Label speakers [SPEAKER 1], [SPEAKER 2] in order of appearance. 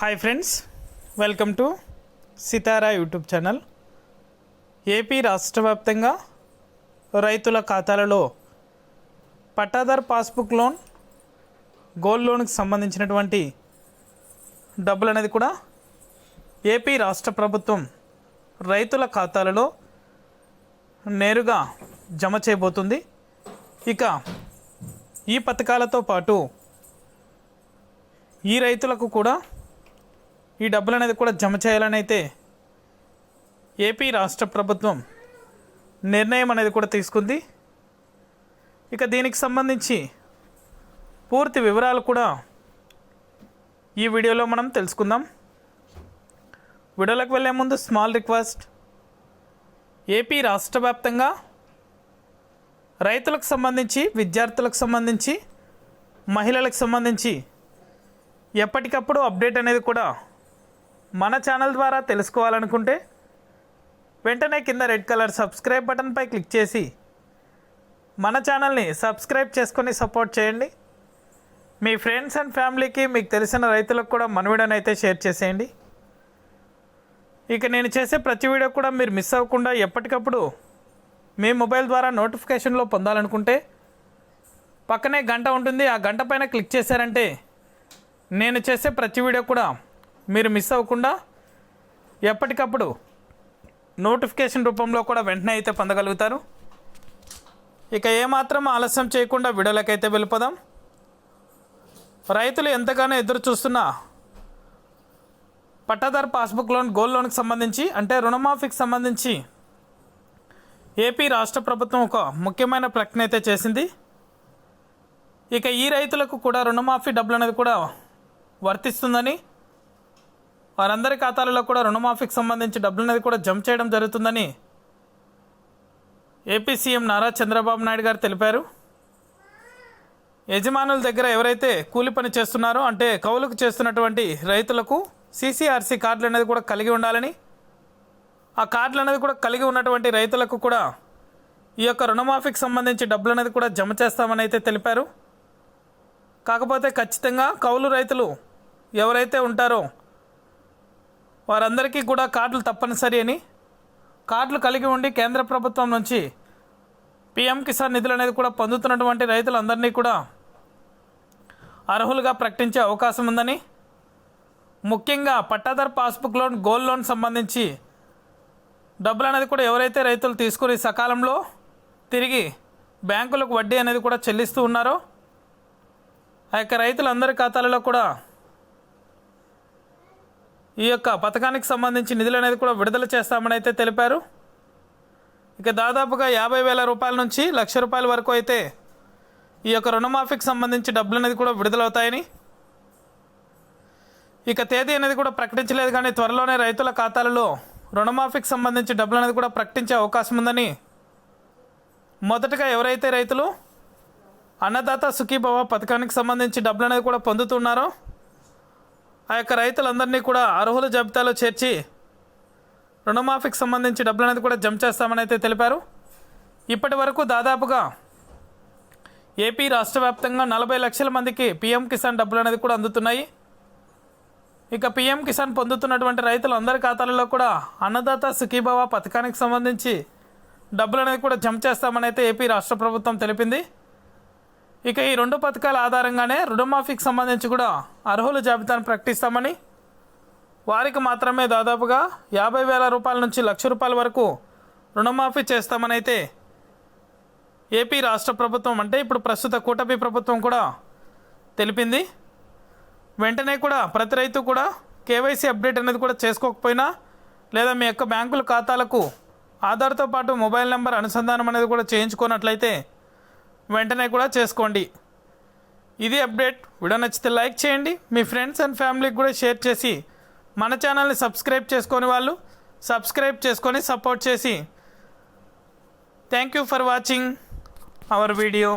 [SPEAKER 1] Hi friends welcome to Sitara YouTube channel AP రాష్ట్ర వ్యాప్తంగా రైతుల ఖాతాలలో పట్టాదార్ పాస్బుక్ లోన్ గోల్డ్ లోన్కి సంబంధించినటువంటి డబ్బులు అనేది కూడా ఏపీ రాష్ట్ర ప్రభుత్వం రైతుల ఖాతాలలో నేరుగా జమ చేయబోతుంది. ఇక ఈ పథకాలతో పాటు ఈ రైతులకు కూడా ఈ డబ్బులు అనేది కూడా జమ చేయాలని అయితే ఏపీ రాష్ట్ర ప్రభుత్వం నిర్ణయం అనేది కూడా తీసుకుంది. ఇక దీనికి సంబంధించి పూర్తి వివరాలు కూడా ఈ వీడియోలో మనం తెలుసుకుందాం. వీడియోలోకి వెళ్ళే ముందు స్మాల్ రిక్వెస్ట్. ఏపీ రాష్ట్ర వ్యాప్తంగా రైతులకు సంబంధించి విద్యార్థులకు సంబంధించి మహిళలకు సంబంధించి ఎప్పటికప్పుడు అప్డేట్ అనేది కూడా మన ఛానల్ ద్వారా తెలుసుకోవాలనుకుంటే వెంటనే కింద రెడ్ కలర్ సబ్స్క్రైబ్ బటన్పై క్లిక్ చేసి మన ఛానల్ని సబ్స్క్రైబ్ చేసుకొని సపోర్ట్ చేయండి. మీ ఫ్రెండ్స్ అండ్ ఫ్యామిలీకి మీకు తెలిసిన రైతులకు కూడా మన వీడియోని అయితే షేర్ చేసేయండి. ఇక నేను చేసే ప్రతి వీడియో కూడా మీరు మిస్ అవ్వకుండా ఎప్పటికప్పుడు మీ మొబైల్ ద్వారా నోటిఫికేషన్లో పొందాలనుకుంటే పక్కనే గంట ఉంటుంది. ఆ గంట పైన క్లిక్ చేశారంటే నేను చేసే ప్రతి వీడియో కూడా మీరు మిస్ అవ్వకుండా ఎప్పటికప్పుడు నోటిఫికేషన్ రూపంలో కూడా వెంటనే అయితే పొందగలుగుతారు. ఇక ఏమాత్రం ఆలస్యం చేయకుండా వీడియోలకైతే వెళ్ళిపోదాం. రైతులు ఎంతగానో ఎదురు చూస్తున్న పట్టాదారు పాస్బుక్ లోన్ గోల్డ్ లోన్కి సంబంధించి అంటే రుణమాఫీకి సంబంధించి ఏపీ రాష్ట్ర ప్రభుత్వం ఒక ముఖ్యమైన ప్రకటన అయితే చేసింది. ఇక ఈ రైతులకు కూడా రుణమాఫీ డబ్బులు అనేది కూడా వర్తిస్తుందని వారందరి ఖాతాలలో కూడా రుణమాఫీకి సంబంధించి డబ్బులు అనేది కూడా జమ చేయడం జరుగుతుందని ఏపీ సీఎం నారా చంద్రబాబు నాయుడు గారు తెలిపారు. యజమానుల దగ్గర ఎవరైతే కూలి పని చేస్తున్నారో అంటే కౌలుకు చేస్తున్నటువంటి రైతులకు సీసీఆర్సీ కార్డులు అనేది కూడా కలిగి ఉండాలని ఆ కార్డులు అనేది కూడా కలిగి ఉన్నటువంటి రైతులకు కూడా ఈ యొక్క రుణమాఫీకి సంబంధించి డబ్బులు అనేది కూడా జమ చేస్తామని అయితే తెలిపారు. కాకపోతే ఖచ్చితంగా కౌలు రైతులు ఎవరైతే ఉంటారో వారందరికీ కూడా కార్డులు తప్పనిసరి అని కార్డులు కలిగి ఉండి కేంద్ర ప్రభుత్వం నుంచి పిఎం కిసాన్ నిధులు అనేది కూడా పొందుతున్నటువంటి రైతులందరినీ కూడా అర్హులుగా ప్రకటించే అవకాశం ఉందని ముఖ్యంగా పట్టాదార్ పాస్బుక్ లోన్ గోల్డ్ లోన్ సంబంధించి డబ్బులు అనేది కూడా ఎవరైతే రైతులు తీసుకుని సకాలంలో తిరిగి బ్యాంకులకు వడ్డీ అనేది కూడా చెల్లిస్తూ ఉన్నారో ఆ యొక్క రైతులందరి ఖాతాలలో కూడా ఈ యొక్క పథకానికి సంబంధించి నిధులు అనేది కూడా విడుదల చేస్తామని అయితే తెలిపారు. ఇక దాదాపుగా యాభై వేల రూపాయల నుంచి లక్ష రూపాయల వరకు అయితే ఈ యొక్క రుణమాఫీకి సంబంధించి డబ్బులు అనేది కూడా విడుదలవుతాయని. ఇక తేదీ అనేది కూడా ప్రకటించలేదు కానీ త్వరలోనే రైతుల ఖాతాలలో రుణమాఫీకి సంబంధించి డబ్బులు అనేది కూడా ప్రకటించే అవకాశం ఉందని మొదటగా ఎవరైతే రైతులు అన్నదాత సుఖీభవ పథకానికి సంబంధించి డబ్బులు అనేది కూడా పొందుతున్నారో ఆ యొక్క రైతులందరినీ కూడా అర్హుల జాబితాలో చేర్చి రుణమాఫీకి సంబంధించి డబ్బులు అనేది కూడా జమ చేస్తామని అయితే తెలిపారు. ఇప్పటి వరకు దాదాపుగా ఏపీ రాష్ట్ర వ్యాప్తంగా నలభై లక్షల మందికి పీఎం కిసాన్ డబ్బులు అనేది కూడా అందుతున్నాయి. ఇక పీఎం కిసాన్ పొందుతున్నటువంటి రైతులందరి ఖాతాలలో కూడా అన్నదాత సుఖీభావ పథకానికి సంబంధించి డబ్బులు అనేది కూడా జమ చేస్తామని అయితే ఏపీ రాష్ట్ర ప్రభుత్వం తెలిపింది. ఇక ఈ రెండు పథకాల ఆధారంగానే రుణమాఫీకి సంబంధించి కూడా అర్హుల జాబితాను ప్రకటిస్తామని. వారికి మాత్రమే దాదాపుగా యాభై వేల రూపాయల నుంచి లక్ష రూపాయల వరకు రుణమాఫీ చేస్తామని అయితే ఏపీ రాష్ట్ర ప్రభుత్వం అంటే ఇప్పుడు ప్రస్తుత కూటమి ప్రభుత్వం కూడా తెలిపింది. వెంటనే కూడా ప్రతి రైతు కూడా కేవైసీ అప్డేట్ అనేది కూడా చేసుకోకపోయినా లేదా మీ యొక్క బ్యాంకుల ఖాతాలకు ఆధార్తో పాటు మొబైల్ నెంబర్ అనుసంధానం అనేది కూడా చేయించుకున్నట్లయితే వెంటనే కూడా చేసుకోండి. ఇది అప్డేట్. వీడియో నచ్చితే లైక్ చేయండి. మీ ఫ్రెండ్స్ అండ్ ఫ్యామిలీకి కూడా షేర్ చేసి మన ఛానల్ని సబ్స్క్రైబ్ చేసుకొని వాళ్ళు సబ్స్క్రైబ్ చేసుకొని సపోర్ట్ చేసి. Thank you for watching our video.